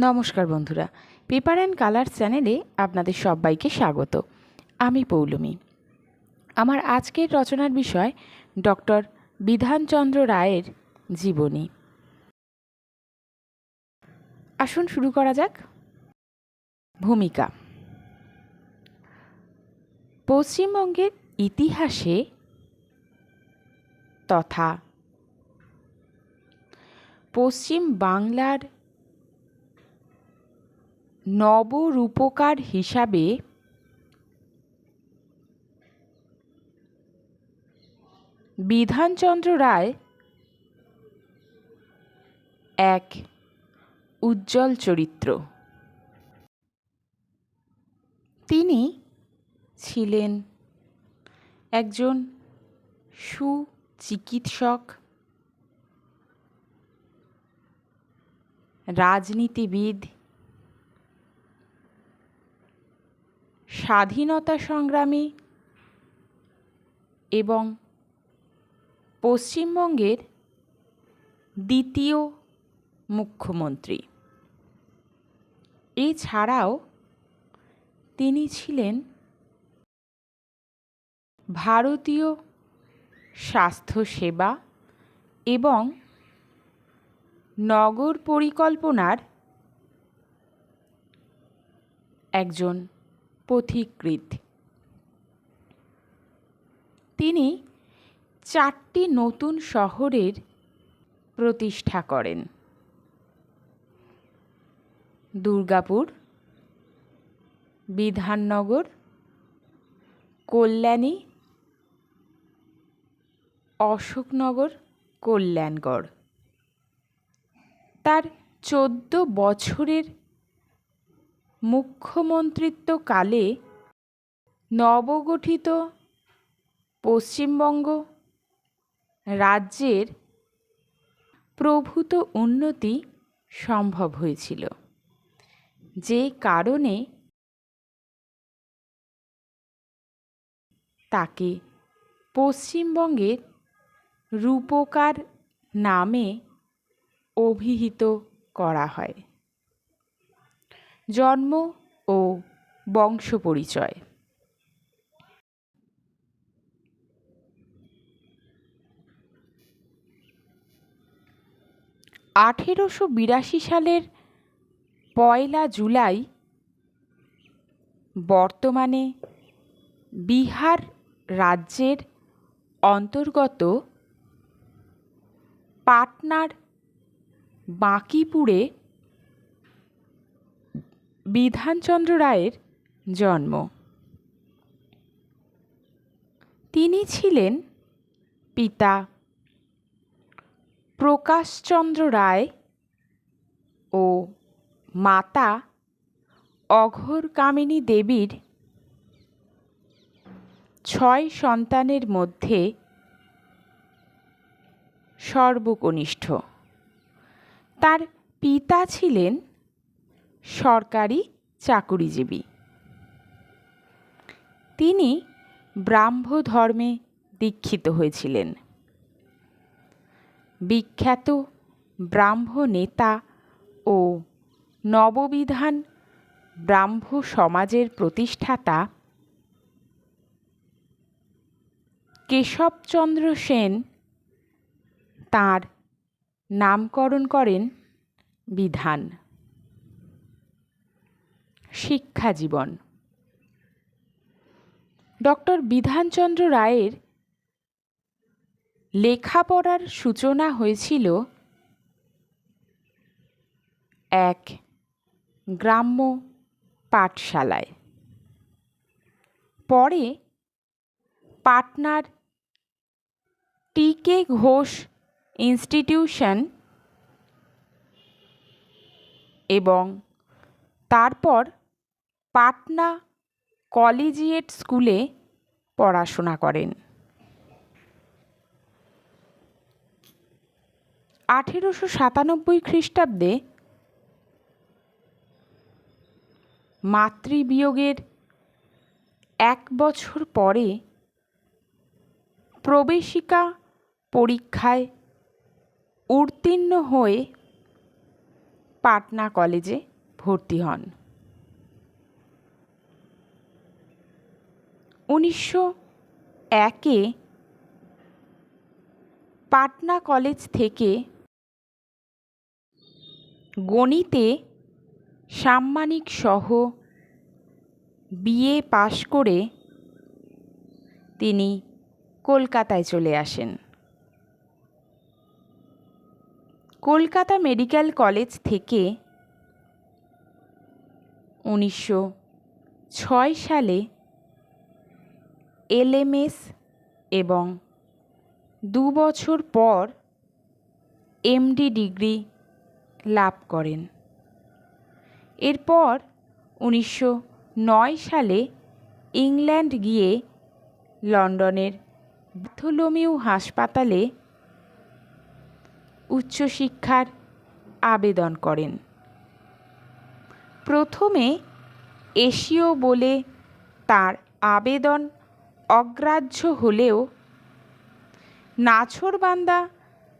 নমস্কার বন্ধুরা। Paper and colour চ্যানেলে আপনাদের সবাইকে স্বাগত। আমি পৌলমী। আমার আজকের রচনার বিষয় ডক্টর বিধানচন্দ্র রায়ের জীবনী। আসুন শুরু করা যাক। ভূমিকা। পশ্চিমবঙ্গের ইতিহাসে তথা পশ্চিম বাংলার নবরূপকার হিসাবে বিধানচন্দ্র রায় এক উজ্জ্বল চরিত্র। তিনি ছিলেন একজন সুচিকিৎসক রাজনীতিবিদ স্বাধীনতা সংগ্রামী এবং পশ্চিমবঙ্গের দ্বিতীয় মুখ্যমন্ত্রী। এছাড়াও তিনি ছিলেন ভারতীয় স্বাস্থ্যসেবা এবং নগর পরিকল্পনার একজন পথিকৃৎ। তিনি চারটি নতুন শহরের প্রতিষ্ঠা করেন। দুর্গাপুর, বিধাননগর, কল্যাণী, অশোকনগর, কল্যাণগড়। তার চোদ্দ বছরের মুখ্যমন্ত্রিত্বকালে নবগঠিত পশ্চিমবঙ্গ রাজ্যের প্রভূত উন্নতি সম্ভব হয়েছিল, যে কারণে তাকে পশ্চিমবঙ্গের রূপকার নামে অভিহিত করা হয়। জন্ম ও বংশ পরিচয় আঠেরোশো বিরাশি সালের পয়লা জুলাই বর্তমানে বিহার রাজ্যের অন্তর্গত পাটনার বাঁকিপুরে বিধানচন্দ্র রায়ের জন্ম। তিনি ছিলেন পিতা প্রকাশচন্দ্র রায় ও মাতা অঘোর কামিনী দেবীর ছয় সন্তানের মধ্যে সর্বকনিষ্ঠ। তার পিতা ছিলেন সরকারি চাকুরিজীবী। তিনি ব্রাহ্ম ধর্মে দীক্ষিত হয়েছিলেন। বিখ্যাত ব্রাহ্ম নেতা ও নববিধান ব্রাহ্ম সমাজের প্রতিষ্ঠাতা কেশবচন্দ্র সেন তাঁর নামকরণ করেন বিধান। শিক্ষা জীবন। ডক্টর বিধানচন্দ্র রায়ের লেখাপড়ার সূচনা হয়েছিল এক গ্রাম্য পাঠশালায়। পরে পাটনার টিকে ঘোষ ইনস্টিটিউশন এবং তারপর পাটনা কলেজিয়েট স্কুলে পড়াশোনা করেন। আঠেরোশো সাতানব্বই খ্রিস্টাব্দে মাতৃবিয়োগের এক বছর পরে প্রবেশিকা পরীক্ষায় উত্তীর্ণ হয়ে পাটনা কলেজে ভর্তি হন। উনিশশো একে পাটনা কলেজ থেকে গণিতে সাম্মানিক সহ বিএ পাশ করে তিনি কলকাতায় চলে আসেন। কলকাতা মেডিকেল কলেজ থেকে উনিশশো ছয় সালে এলএমএস এবং দু বছর পর এমডি ডিগ্রি লাভ করেন। এরপর উনিশশো নয় সালে ইংল্যান্ড গিয়ে লন্ডনের বার্থোলোমিউ হাসপাতালে উচ্চশিক্ষার আবেদন করেন। প্রথমে এশীয় বলে তার আবেদন অগ্রাহ্য হলেও নাছোড়বান্দা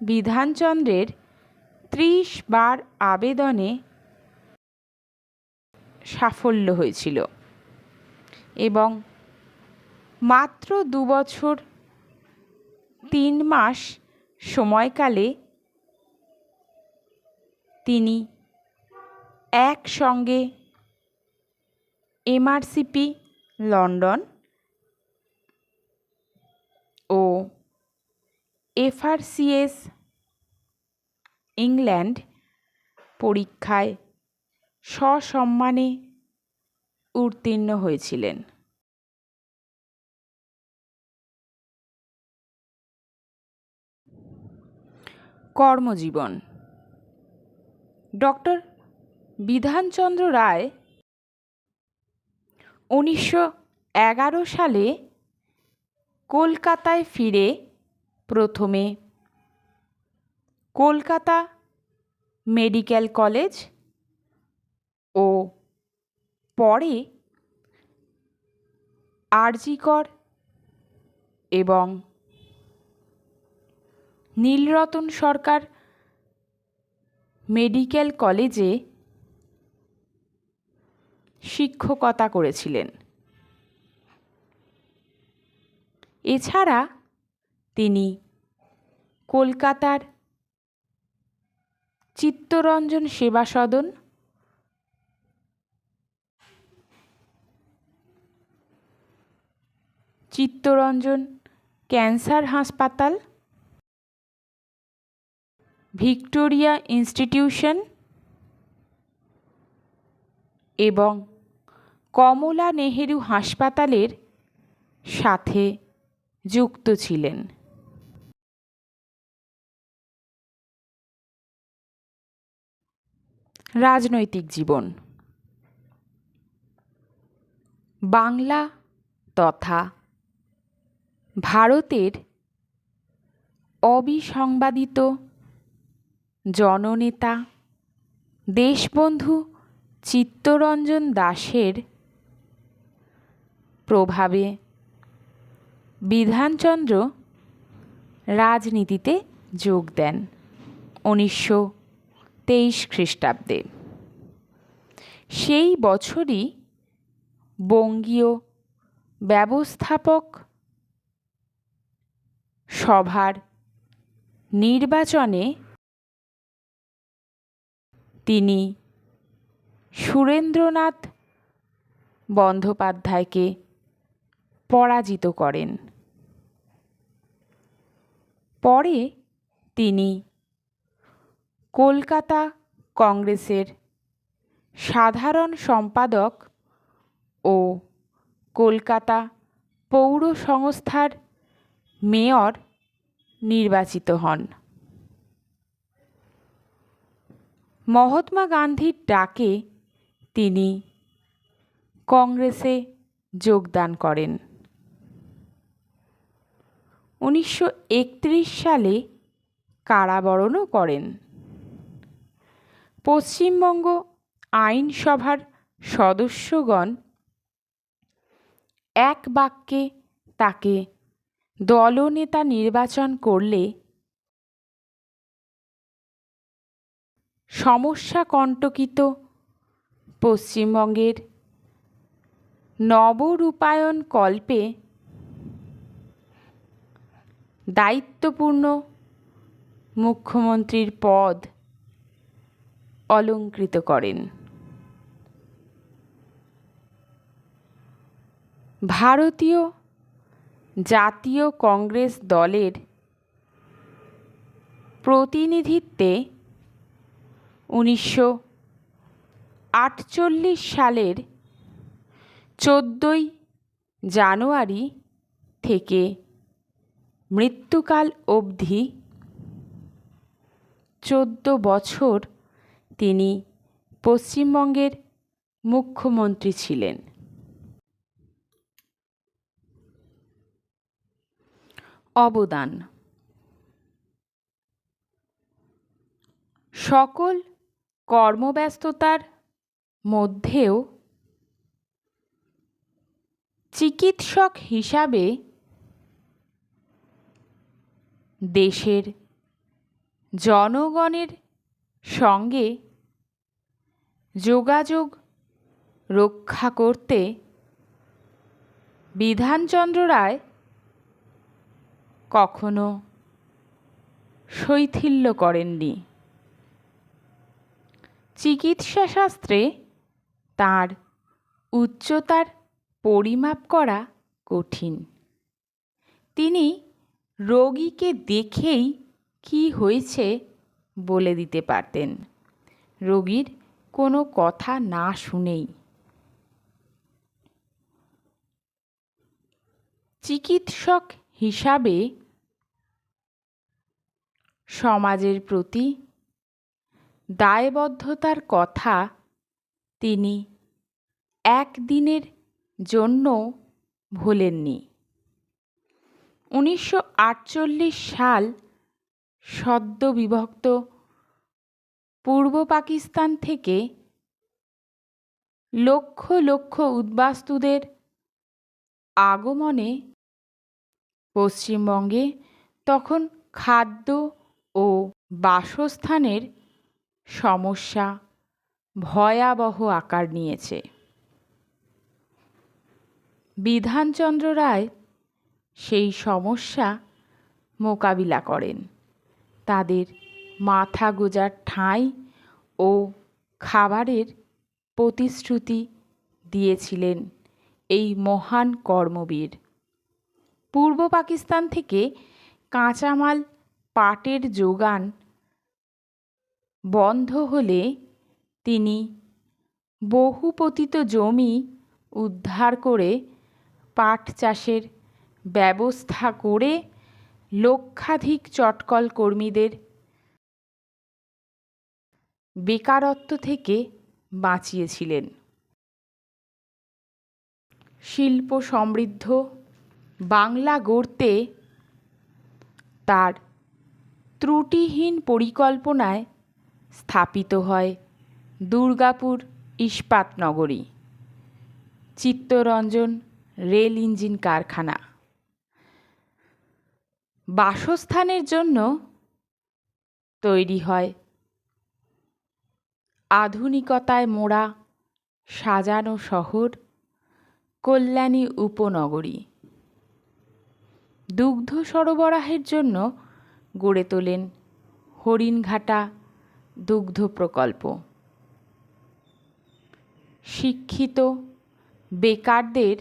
বিধানচন্দ্রের ত্রিশ বার আবেদনে সাফল্য হয়েছিল এবং মাত্র দু বছর তিন মাস সময়কালে তিনি একসঙ্গে এমআরসিপি লন্ডন ও এফআরসিএস ইংল্যান্ড পরীক্ষায় সসম্মানে উত্তীর্ণ হয়েছিলেন। কর্মজীবন। ডক্টর বিধানচন্দ্র রায় উনিশশো এগারো সালে কলকাতায় ফিরে প্রথমে কলকাতা মেডিকেল কলেজ ও পরে আরজিকর এবং নীলরতন সরকার মেডিকেল কলেজে শিক্ষকতা করেছিলেন। এছাড়া তিনি কলকাতার চিত্তরঞ্জন সেবা সদন চিত্তরঞ্জন ক্যান্সার হাসপাতাল, ভিক্টোরিয়া ইনস্টিটিউশন এবং কমলা নেহেরু হাসপাতালের সাথে যুক্ত ছিলেন। রাজনৈতিক জীবন। বাংলা তথা ভারতের অবিসংবাদিত জননেতা দেশবন্ধু চিত্তরঞ্জন দাসের প্রভাবে বিধানচন্দ্র রাজনীতিতে যোগ দেন। উনিশশো তেইশ খ্রিস্টাব্দে। সেই বছরই বঙ্গীয় ব্যবস্থাপক সভার নির্বাচনে তিনি সুরেন্দ্রনাথ বন্দ্যোপাধ্যায়কে পরাজিত করেন। পরে তিনি কলকাতা কংগ্রেসের সাধারণ সম্পাদক ও কলকাতা পৌর সংস্থার মেয়র নির্বাচিত হন। মহাত্মা গান্ধীর ডাকে তিনি কংগ্রেসে যোগদান করেন। উনিশশো একত্রিশ সালে কারাবরণও করেন। পশ্চিমবঙ্গ আইনসভার সদস্যগণ এক বাক্যে তাকে দলনেতা নির্বাচন করলে সমস্যা কণ্টকিত পশ্চিমবঙ্গের নবরূপায়ণ কল্পে দায়িত্বপূর্ণ মুখ্যমন্ত্রীর পদ অলঙ্কৃত করেন। ভারতীয় জাতীয় কংগ্রেস দলের প্রতিনিধিত্বে উনিশশো আটচল্লিশ সালের চোদ্দোই জানুয়ারি থেকে মৃত্যুকাল অবধি চোদ্দ বছর তিনি পশ্চিমবঙ্গের মুখ্যমন্ত্রী ছিলেন। অবদান। সকল কর্মব্যস্ততার মধ্যেও চিকিৎসক হিসাবে দেশের জনগণের সঙ্গে যোগাযোগ রক্ষা করতে বিধানচন্দ্র রায় কখনো শৈথিল্য করেননি। চিকিৎসাশাস্ত্রে তাঁর উচ্চতার পরিমাপ করা কঠিন। তিনি রোগীকে দেখেই কী হয়েছে বলে দিতে পারতেন। রোগীর কোনো কথা না শুনেই। চিকিৎসক হিসাবে সমাজের প্রতি দায়বদ্ধতার কথা তিনি একদিনের জন্য ভোলেননি। উনিশশো আটচল্লিশ সাল সদ্য বিভক্ত পূর্ব পাকিস্তান থেকে লক্ষ লক্ষ উদ্বাস্তুদের আগমনে পশ্চিমবঙ্গে তখন খাদ্য ও বাসস্থানের সমস্যা ভয়াবহ আকার নিয়েছে। বিধানচন্দ্র রায় সেই সমস্যা মোকাবিলা করেন। তাদের মাথা গোজার ঠাঁই ও খাবারের প্রতিশ্রুতি দিয়েছিলেন এই মহান কর্মবীর। পূর্ব পাকিস্তান থেকে কাঁচামাল পাটের যোগান বন্ধ হলে তিনি বহুপতিত জমি উদ্ধার করে পাট চাষের ব্যবস্থা করে লক্ষাধিক চটকল কর্মীদের বেকারত্ব থেকে বাঁচিয়েছিলেন। শিল্প সমৃদ্ধ, বাংলা গড়তে তার ত্রুটিহীন পরিকল্পনায় স্থাপিত হয় দুর্গাপুর ইস্পাত নগরী। চিত্তরঞ্জন রেল ইঞ্জিন কারখানা। বাসস্থানের জন্য তৈরি হয় আধুনিকতায় মোড়া, সাজানো শহর, কল্যাণী উপনগরী। দুগ্ধ সরবরাহের জন্য গড়ে তোলেন হরিণঘাটা দুগ্ধ প্রকল্প। শিক্ষিত বেকারদের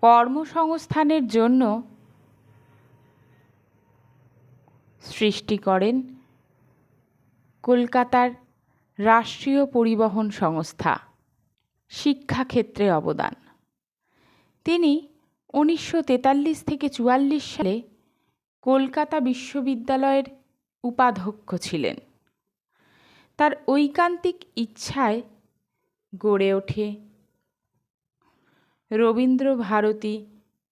কর্মসংস্থানের জন্য সৃষ্টি করেন কলকাতার রাষ্ট্রীয় পরিবহন সংস্থা শিক্ষাক্ষেত্রে অবদান। তিনি উনিশশো তেতাল্লিশ থেকে চুয়াল্লিশ সালে কলকাতা বিশ্ববিদ্যালয়ের উপাধ্যক্ষ ছিলেন। তার ঐকান্তিক ইচ্ছায় গড়ে ওঠে রবীন্দ্র ভারতী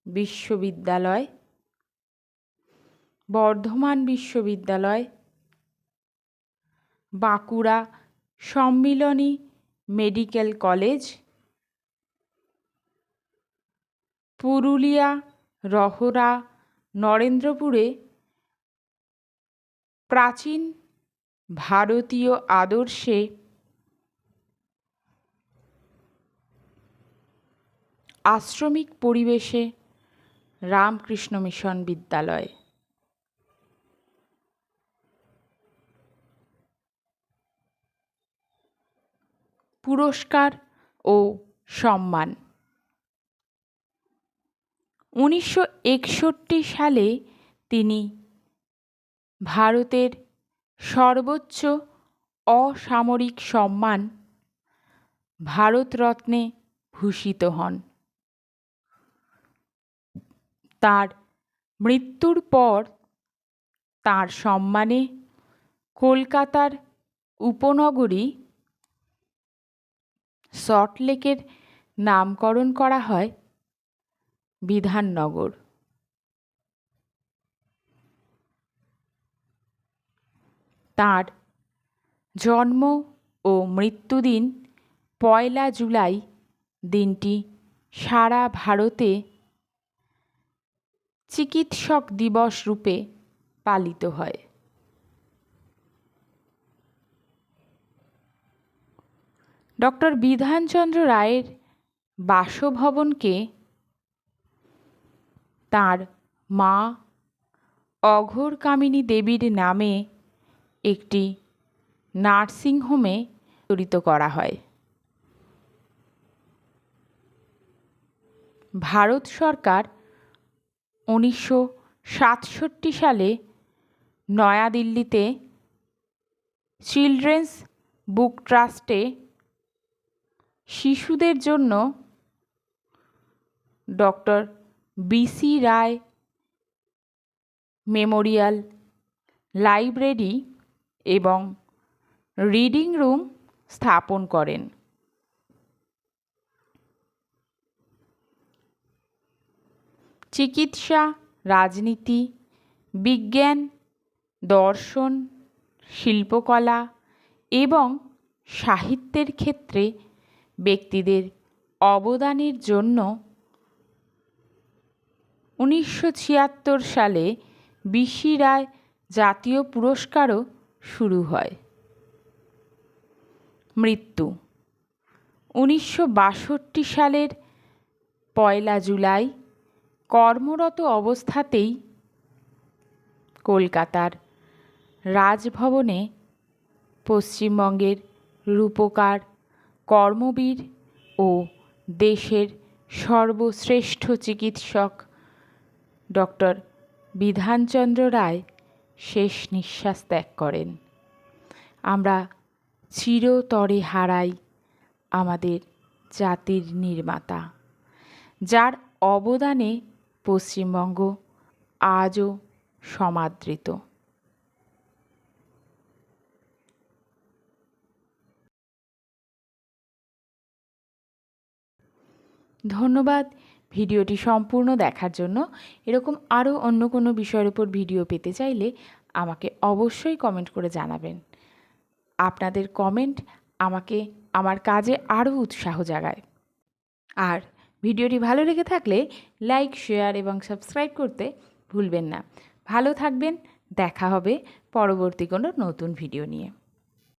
বিশ্ববিদ্যালয়, বর্ধমান বিশ্ববিদ্যালয় বাঁকুড়া সম্মিলনী মেডিকেল কলেজ, পুরুলিয়া রহরা নরেন্দ্রপুরে প্রাচীন ভারতীয় আদর্শে আশ্রমিক পরিবেশে রামকৃষ্ণ মিশন বিদ্যালয়। পুরস্কার ও সম্মান। উনিশশো একষট্টি সালে তিনি ভারতের সর্বোচ্চ অসামরিক সম্মান ভারতরত্নে ভূষিত হন। তার মৃত্যুর পর তার সম্মানে কলকাতার উপনগরী সল্টলেকের নামকরণ করা হয় বিধাননগর। তাঁর জন্ম ও মৃত্যুদিন পয়লা জুলাই দিনটি সারা ভারতে চিকিৎসক দিবস রূপে পালিত হয়। ডক্টর বিধানচন্দ্র রায়ের বাসভবনকে তাঁর মা অঘোর কামিনী দেবীর নামে একটি নার্সিংহোমে তরিত করা হয়। ভারত সরকার উনিশশো সাতষট্টি সালে নয়াদিল্লিতে চিলড্রেন্স বুক ট্রাস্টে শিশুদের জন্য doctor B C Roy memorial library এবং রিডিং রুম স্থাপন করেন। চিকিৎসা, রাজনীতি, বিজ্ঞান, দর্শন, শিল্পকলা এবং সাহিত্যের ক্ষেত্রে ব্যক্তিদের অবদানের জন্য উনিশশো ছিয়াত্তর সালে বিসি রায় জাতীয় পুরস্কারও শুরু হয়। মৃত্যু উনিশশো বাষট্টি সালের পয়লা জুলাই কর্মরত অবস্থাতেই কলকাতার রাজভবনে পশ্চিমবঙ্গের রূপকার কর্মবীর ও দেশের সর্বশ্রেষ্ঠ চিকিৎসক ডক্টর বিধানচন্দ্র রায় শেষ নিঃশ্বাস ত্যাগ করেন। আমরা চিরতরে হারাই আমাদের জাতির নির্মাতা, যার অবদানে পশ্চিমবঙ্গ আজও সমাদৃত। ধন্যবাদ। ভিডিওটি সম্পূর্ণ দেখার জন্য এরকম আরও অন্য কোনো বিষয়ের উপর ভিডিও পেতে চাইলে আমাকে অবশ্যই কমেন্ট করে জানাবেন। আপনাদের কমেন্ট আমাকে, আমার কাজে আরও উৎসাহ জাগায়। আর ভিডিওটি ভালো লেগে থাকলে লাইক, শেয়ার এবং সাবস্ক্রাইব করতে ভুলবেন না। ভালো থাকবেন, দেখা হবে পরবর্তী কোনো নতুন ভিডিও নিয়ে।